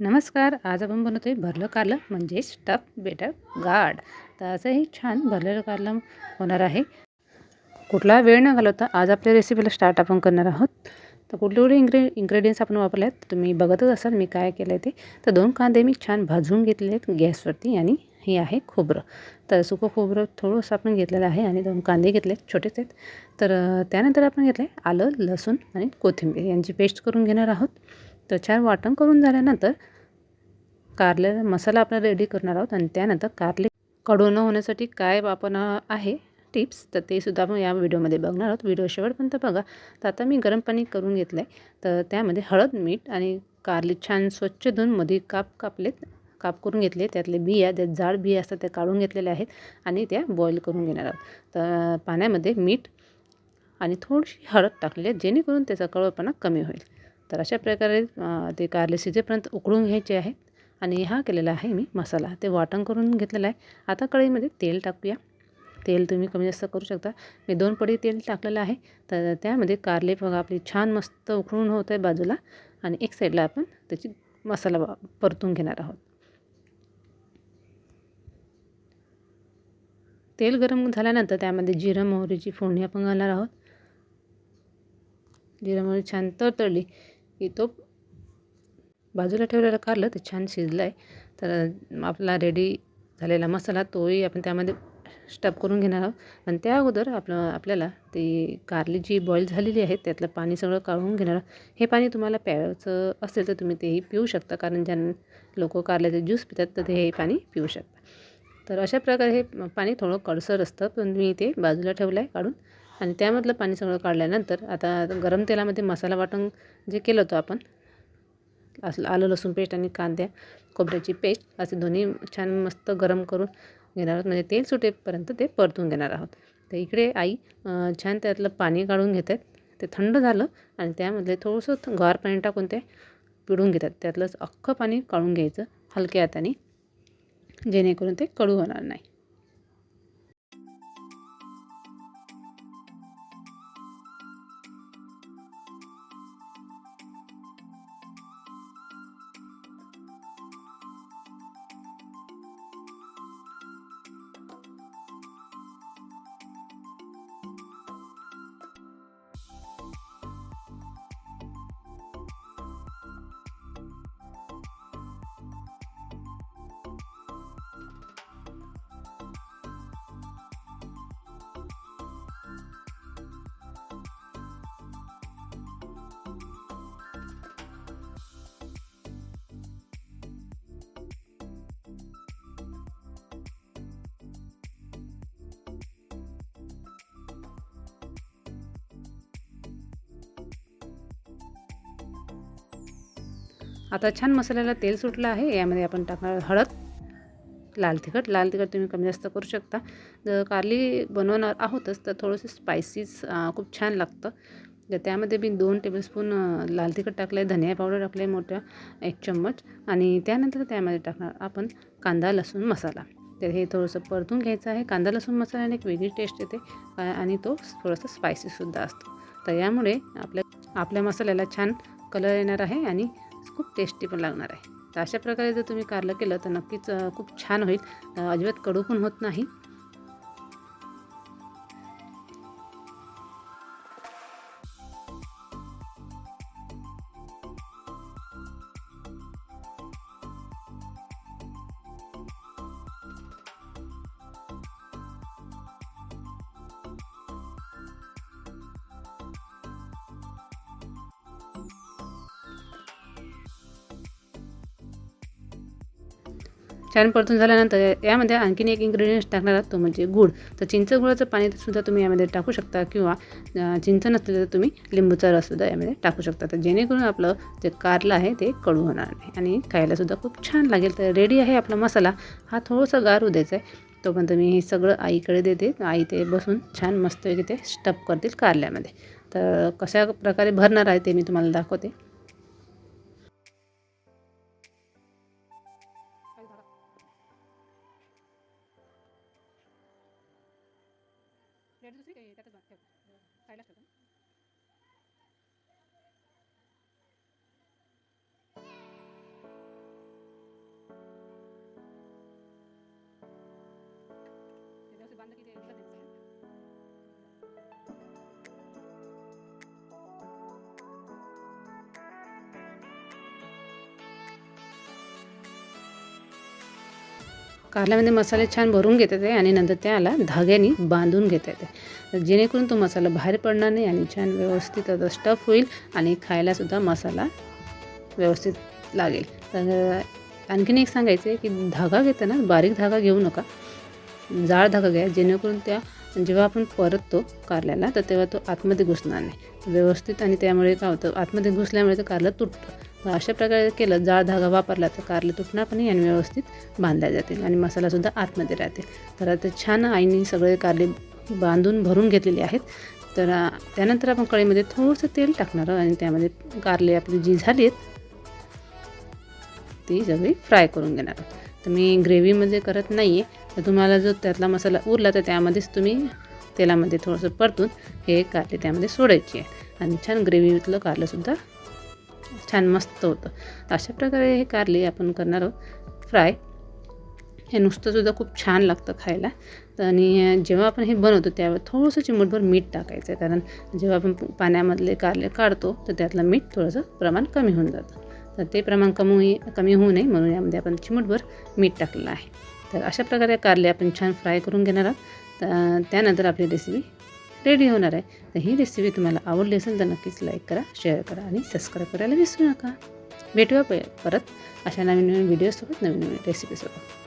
नमस्कार आज आपण बनवतो आहे भरलं कारलं म्हणजे स्टफ बेटर गार्ड तर असं हे छान भरलेलं कारलं होणार आहे. कुठला वेळ न घालवता आज आपल्या रेसिपीला स्टार्ट आपण करणार आहोत. तर कुठले कुठले इन्ग्रे इन्ग्रेडियंट्स आपण वापरले आहेत तुम्ही बघतच असाल मी काय केलं आहे ते. तर दोन कांदे मी छान भाजून घेतले आहेत गॅसवरती आणि हे आहे खोबरं. तर सुकं खोबरं थोडंसं आपण घेतलेलं आहे आणि दोन कांदे घेतले छोटेच आहेत. तर त्यानंतर आपण घेतलं आहे आलं लसूण आणि कोथिंबीर. यांची पेस्ट करून घेणार आहोत. त्याच्यावर छान वाटण करून झाल्यानंतर कारले मसाला आपण रेडी करणार आहोत आणि त्यानंतर कारले कडू न होण्यासाठी काय वापरणं आहे टिप्स तर ते सुद्धा आपण या व्हिडिओमध्ये बघणार आहोत. व्हिडिओ शेवटपर्यंत बघा. तर आता मी गरम पाणी करून घेतलं आहे तर त्यामध्ये हळद मीठ आणि कारले छान स्वच्छ धुवून मध्ये काप कापलेत काप करून घेतले. त्यातले बिया त्या जाड बिया असतात त्या काढून घेतलेल्या आहेत आणि त्या बॉईल करून घेणार आहोत. तर पाण्यामध्ये मीठ आणि थोडीशी हळद टाकलेली आहे जेणेकरून त्याचा कडवपणा कमी होईल. तर अशा प्रकारे ते कारले शिजेपर्यंत उकळून घ्यायचे आहेत आणि हा केलेला आहे मी मसाला. ते वाटण करून घेतलेला आहे. आता कढईमध्ये तेल टाकूया. तेल तुम्ही कमी जास्त करू शकता. मी दोन पडी तेल टाकलेलं आहे. तर त्यामध्ये कारले बघा आपली छान मस्त उकळून होत आहे बाजूला आणि एक साईडला आपण त्याची मसाला परतून घेणार आहोत. तेल गरम झाल्यानंतर त्यामध्ये जिरं मोहरीची फोडणी आपण घालणार आहोत. जिरं मोहरी छान तळतळली की तो बाजूला ठेवलेलं कारलं ते छान शिजलं आहे तर आपला रेडी झालेला मसाला तोही आपण त्यामध्ये स्टप करून घेणार आहोत. आणि त्या अगोदर आपलं आपल्याला ते कारली जी बॉईल झालेली आहे त्यातलं पाणी सगळं काढून घेणार हे पाणी तुम्हाला प्यायचं असेल तर तुम्ही तेही पिऊ शकता कारण ज्या लोक कारल्याचे ज्यूस पितात तर ते हे पाणी पिऊ शकता. तर अशा प्रकारे हे पाणी थोडं कडसर असतं पण मी ते बाजूला ठेवलं आहे काढून. आणि त्यामधलं पाणी सगळं काढल्यानंतर आता गरम तेलामध्ये मसाला वाटण जे केलं होतं आपण असं आलं लसूण पेस्ट आणि कांद्या खोबऱ्याची पेस्ट असे दोन्ही छान मस्त गरम करून घेणार आहोत. म्हणजे तेल सुटेपर्यंत ते परतून घेणार आहोत. तर इकडे आई छान त्यातलं पाणी काढून घेत आहेत ते थंड झालं आणि त्यामधले थोडंसं गार पाणी टाकून ते पिळून घेतात. त्यातलंच अख्खं पाणी काढून घ्यायचं हलक्या हाताने जेणेकरून ते कडू होणार नाही. आता छान मसाल्याला तेल सुटलं आहे. यामध्ये आपण टाकणार हळद लाल तिखट. लाल तिखट तुम्ही कमी जास्त करू शकता. जर कारली बनवणार आहोतच तर थोडंसं स्पायसीस खूप छान लागतं. तर त्यामध्ये मी दोन टेबलस्पून लाल तिखट टाकलं आहे धनिया पावडर टाकलं आहे मोठ्या एक चम्मच. आणि त्यानंतर त्यामध्ये टाकणार आपण कांदा लसूण मसाला. तर हे थोडंसं परतून घ्यायचं आहे. कांदा लसूण मसाल्याने एक वेगळी टेस्ट येते. आणि तो थोडंसं स्पायसीसुद्धा असतो. तर यामुळे आपल्या आपल्या मसाल्याला छान कलर येणार आहे आणि खूप टेस्टी पण लागणार आहे. तर अशा प्रकारे जर तुम्ही कारलं केलं तर नक्कीच खूप छान होईल. अजिबात कडू पण होत नाही. छान परतून झाल्यानंतर यामध्ये आणखीन एक इन्ग्रेडियंट्स टाकणार आहात तो म्हणजे गुळ. तर चिंच गुळाचं पाणी सुद्धा तुम्ही यामध्ये टाकू शकता किंवा चिंच नसले तर तुम्ही लिंबूचा रससुद्धा यामध्ये टाकू शकता. तर जेणेकरून आपलं जे कारलं आहे ते कडू होणार नाही आणि खायलासुद्धा खूप छान लागेल. तर रेडी आहे आपला मसाला. हा थोडासा गार द्यायचा आहे. तोपर्यंत मी हे सगळं आईकडे देते. आई ते बसून छान मस्त ते स्टप करतील कारल्यामध्ये. तर कशा प्रकारे भरणार आहे ते मी तुम्हाला दाखवते. प्लेट दुसरी त्यातच भात ठेव खायलाच ठेवतो बांध किती एकदा कारल्यामध्ये मसाले छान भरून घेता येते आणि नंतर त्याला धाग्याने बांधून घेता येते जेणेकरून तो मसाला बाहेर पडणार नाही आणि छान व्यवस्थित आता स्टफ होईल आणि खायलासुद्धा मसाला व्यवस्थित लागेल. तर आणखीन एक सांगायचं आहे की धागा घेताना बारीक धागा घेऊ नका. जाड धागा घ्या जेणेकरून त्या जेव्हा आपण परततो कारल्याला तर तेव्हा तो आतमध्ये घुसणार नाही. व्यवस्थित आणि त्यामुळे काय होतं आतमध्ये घुसल्यामुळे ते कारलं तुटतं. तर अशा प्रकारे केलं. जाळ धागा वापरला तर कारले तुटणार पण आणि व्यवस्थित बांधल्या जातील आणि मसालासुद्धा आतमध्ये राहतील तर आता छान आईने सगळे कारले बांधून भरून घेतलेले आहेत. तर त्यानंतर आपण कढईमध्ये थोडंसं तेल टाकणार आहोत आणि त्यामध्ये कारले आपली जी झाली आहेत ती सगळी फ्राय करून घेणार आहोत. तर मी ग्रेव्हीमध्ये करत नाही आहे तर तुम्हाला जो त्यातला मसाला उरला तर त्यामध्येच तुम्ही तेलामध्ये थोडंसं परतून हे कारले त्यामध्ये सोडायचे आहे. आणि छान ग्रेव्हीतलं कारलंसुद्धा छान मस्त होतं. तर अशा प्रकारे हे कारले आपण करणार आहोत. फ्राय हे नुसतंसुद्धा खूप छान लागतं खायला. तर आणि जेव्हा आपण हे बनवतो त्यावेळेस थोडंसं चिमूटभर मीठ टाकायचं आहे कारण जेव्हा आपण पाण्यामधले कारले काढतो तर त्यातलं मीठ थोडंसं प्रमाण कमी होऊन जातं. तर ते प्रमाण कमी कमी होऊ नये म्हणून यामध्ये आपण चिमूटभर मीठ टाकलेलं आहे. तर अशा प्रकारे कारले आपण छान फ्राय करून घेणार आहोत. तर त्यानंतर आपली रेसिपी रेडी होणार आहे. तर ही रेसिपी तुम्हाला आवडली असेल तर नक्कीच लाईक करा शेअर करा आणि सबस्क्राईब करायला विसरू नका. भेटूया प परत अशा नवीन नवीन व्हिडिओसोबत नवीन नवीन रेसिपीसोबत